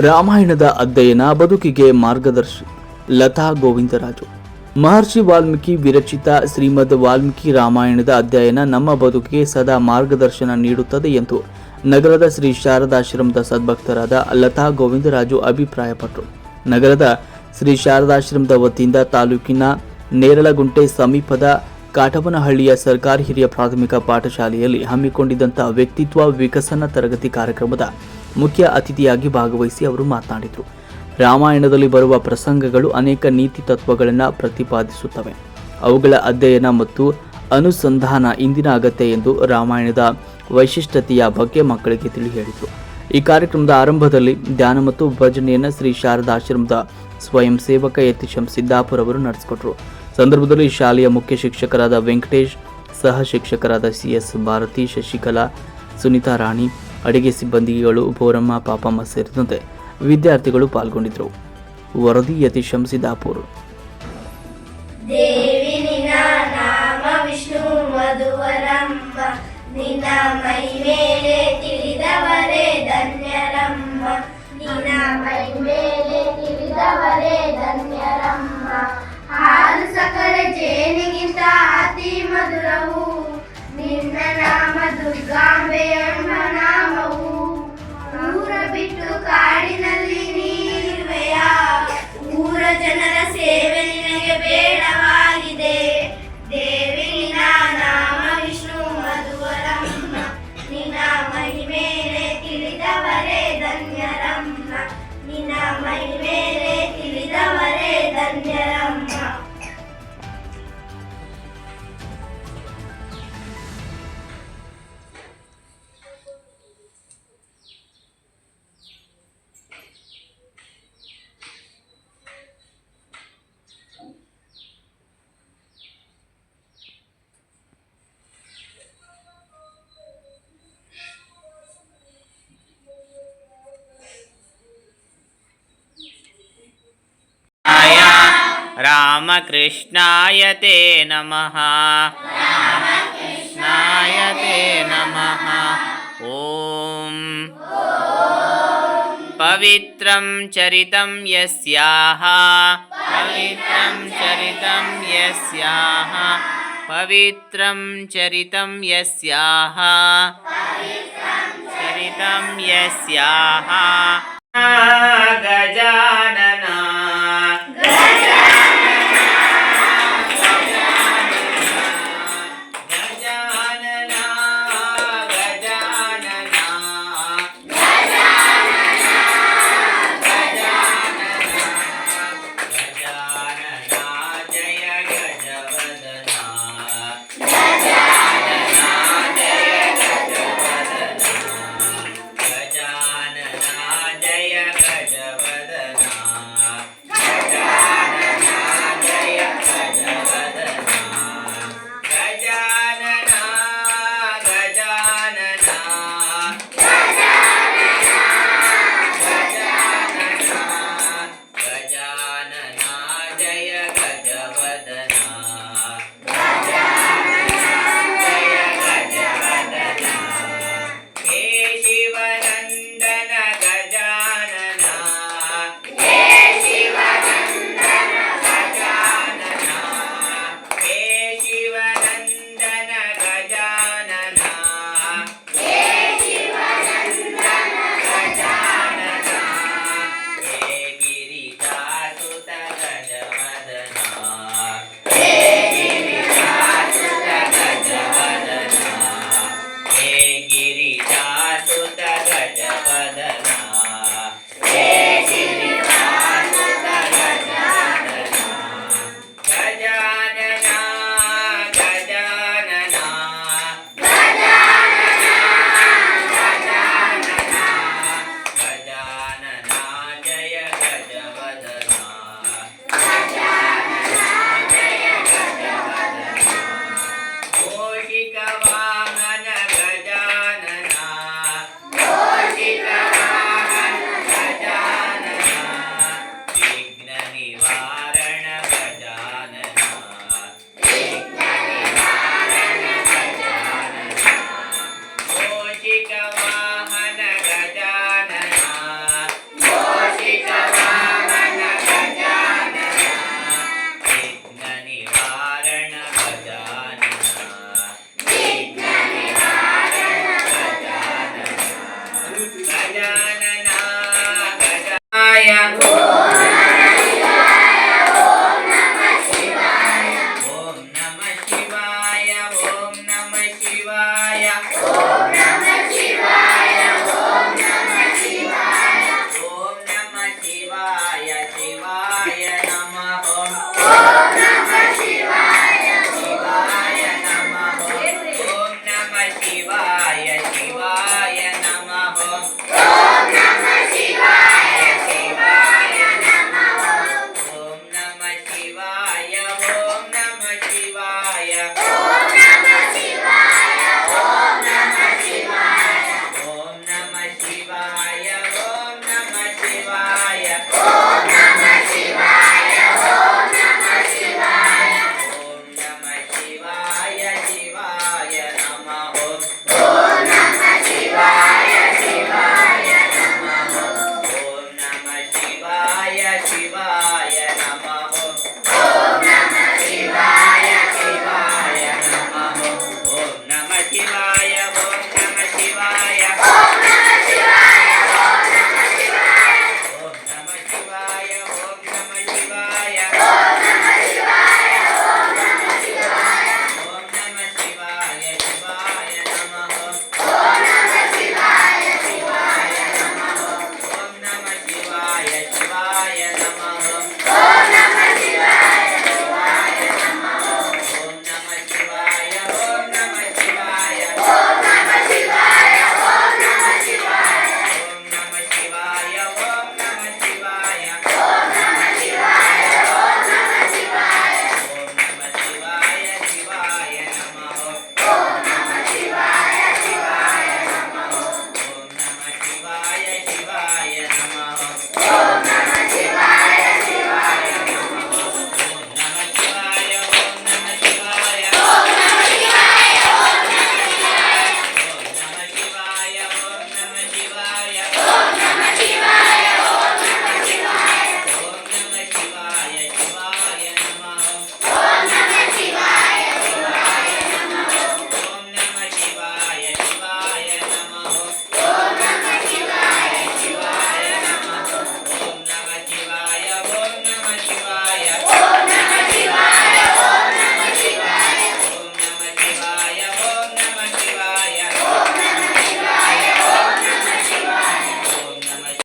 ರಾಮಾಯಣದ ಅಧ್ಯಯನ ಬದುಕಿಗೆ ಮಾರ್ಗದರ್ಶಿ. ಲತಾ ಗೋವಿಂದರಾಜು. ಮಹರ್ಷಿ ವಾಲ್ಮೀಕಿ ವಿರಚಿತ ಶ್ರೀಮದ್ ವಾಲ್ಮೀಕಿ ರಾಮಾಯಣದ ಅಧ್ಯಯನ ನಮ್ಮ ಬದುಕಿಗೆ ಸದಾ ಮಾರ್ಗದರ್ಶನ ನೀಡುತ್ತದೆ ಎಂದು ನಗರದ ಶ್ರೀ ಶಾರದಾಶ್ರಮದ ಸದ್ಭಕ್ತರಾದ ಲತಾ ಗೋವಿಂದರಾಜು ಅಭಿಪ್ರಾಯಪಟ್ಟರು. ನಗರದ ಶ್ರೀ ಶಾರದಾಶ್ರಮದ ವತಿಯಿಂದ ತಾಲೂಕಿನ ನೇರಳಗುಂಟೆ ಸಮೀಪದ ಕಾಟವನಹಳ್ಳಿಯ ಸರ್ಕಾರಿ ಹಿರಿಯ ಪ್ರಾಥಮಿಕ ಪಾಠಶಾಲೆಯಲ್ಲಿ ಹಮ್ಮಿಕೊಂಡಿದ್ದಂಥ ವ್ಯಕ್ತಿತ್ವ ವಿಕಸನ ತರಗತಿ ಕಾರ್ಯಕ್ರಮದ ಮುಖ್ಯ ಅತಿಥಿಯಾಗಿ ಭಾಗವಹಿಸಿ ಅವರು ಮಾತನಾಡಿದರು. ರಾಮಾಯಣದಲ್ಲಿ ಬರುವ ಪ್ರಸಂಗಗಳು ಅನೇಕ ನೀತಿ ತತ್ವಗಳನ್ನು ಪ್ರತಿಪಾದಿಸುತ್ತವೆ. ಅವುಗಳ ಅಧ್ಯಯನ ಮತ್ತು ಅನುಸಂಧಾನ ಇಂದಿನ ಅಗತ್ಯ ಎಂದು ರಾಮಾಯಣದ ವೈಶಿಷ್ಟ್ಯತೆಯ ಬಗ್ಗೆ ಮಕ್ಕಳಿಗೆ ತಿಳಿ ಹೇಳಿದರು ಈ ಕಾರ್ಯಕ್ರಮದ ಆರಂಭದಲ್ಲಿ ಧ್ಯಾನ ಮತ್ತು ಭಜನೆಯನ್ನು ಶ್ರೀ ಶಾರದಾಶ್ರಮದ ಸ್ವಯಂ ಸೇವಕ ಯತೀಶಂ ಸಿದ್ದಾಪುರ ಅವರು ನಡೆಸಿಕೊಟ್ರು. ಸಂದರ್ಭದಲ್ಲಿ ಶಾಲೆಯ ಮುಖ್ಯ ಶಿಕ್ಷಕರಾದ ವೆಂಕಟೇಶ್, ಸಹ ಶಿಕ್ಷಕರಾದ ಸಿ ಎಸ್ ಭಾರತಿ, ಶಶಿಕಲಾ, ಸುನೀತಾ ರಾಣಿ ಅಡಿಗೆ ಸಿಬ್ಬಂದಿಗಳು ಬೋರಮ್ಮ ಪಾಪಮ್ಮ ಸೇರಿದಂತೆ ವಿದ್ಯಾರ್ಥಿಗಳು ಪಾಲ್ಗೊಂಡಿದ್ದರು. ವರದಿ ಯತಿಶಂಸಿದಾಪುರ್ ಜೇನಿಗಿಂತ ಅತಿ ಮಧುರವು, ನಿನ್ನ ನಾಮ ದುರ್ಗಾಂಬೆ ಕಾಡಿನಲ್ಲಿ ನೀರುವೆಯ. ಊರ ಜನರ ಸೇವೆ ನಿನಗೆ ಬೇಡವಾಗಿದೆ. ದೇವಿ ನಿನ ನಾಮ ವಿಷ್ಣು ಮಧುವರಮ್ಮ. ನಿನ್ನ ಮೈ ಮೇಲೆ ತಿಳಿದವರೇ ಧನ್ಯರಮ್ಮ. ನಿನ್ನ ಮೈ ಮೇಲೆ ತಿಳಿದವರೇ ಧನ್ಯರಮ್ಮ. रामकृष्णाय ते नमः। रामकृष्णाय ते नमः। ॐ। पवित्रं चरितं यस्याः। पवित्रं चरितं यस्याः। पवित्रं चरितं यस्याः। चरितं यस्याः back.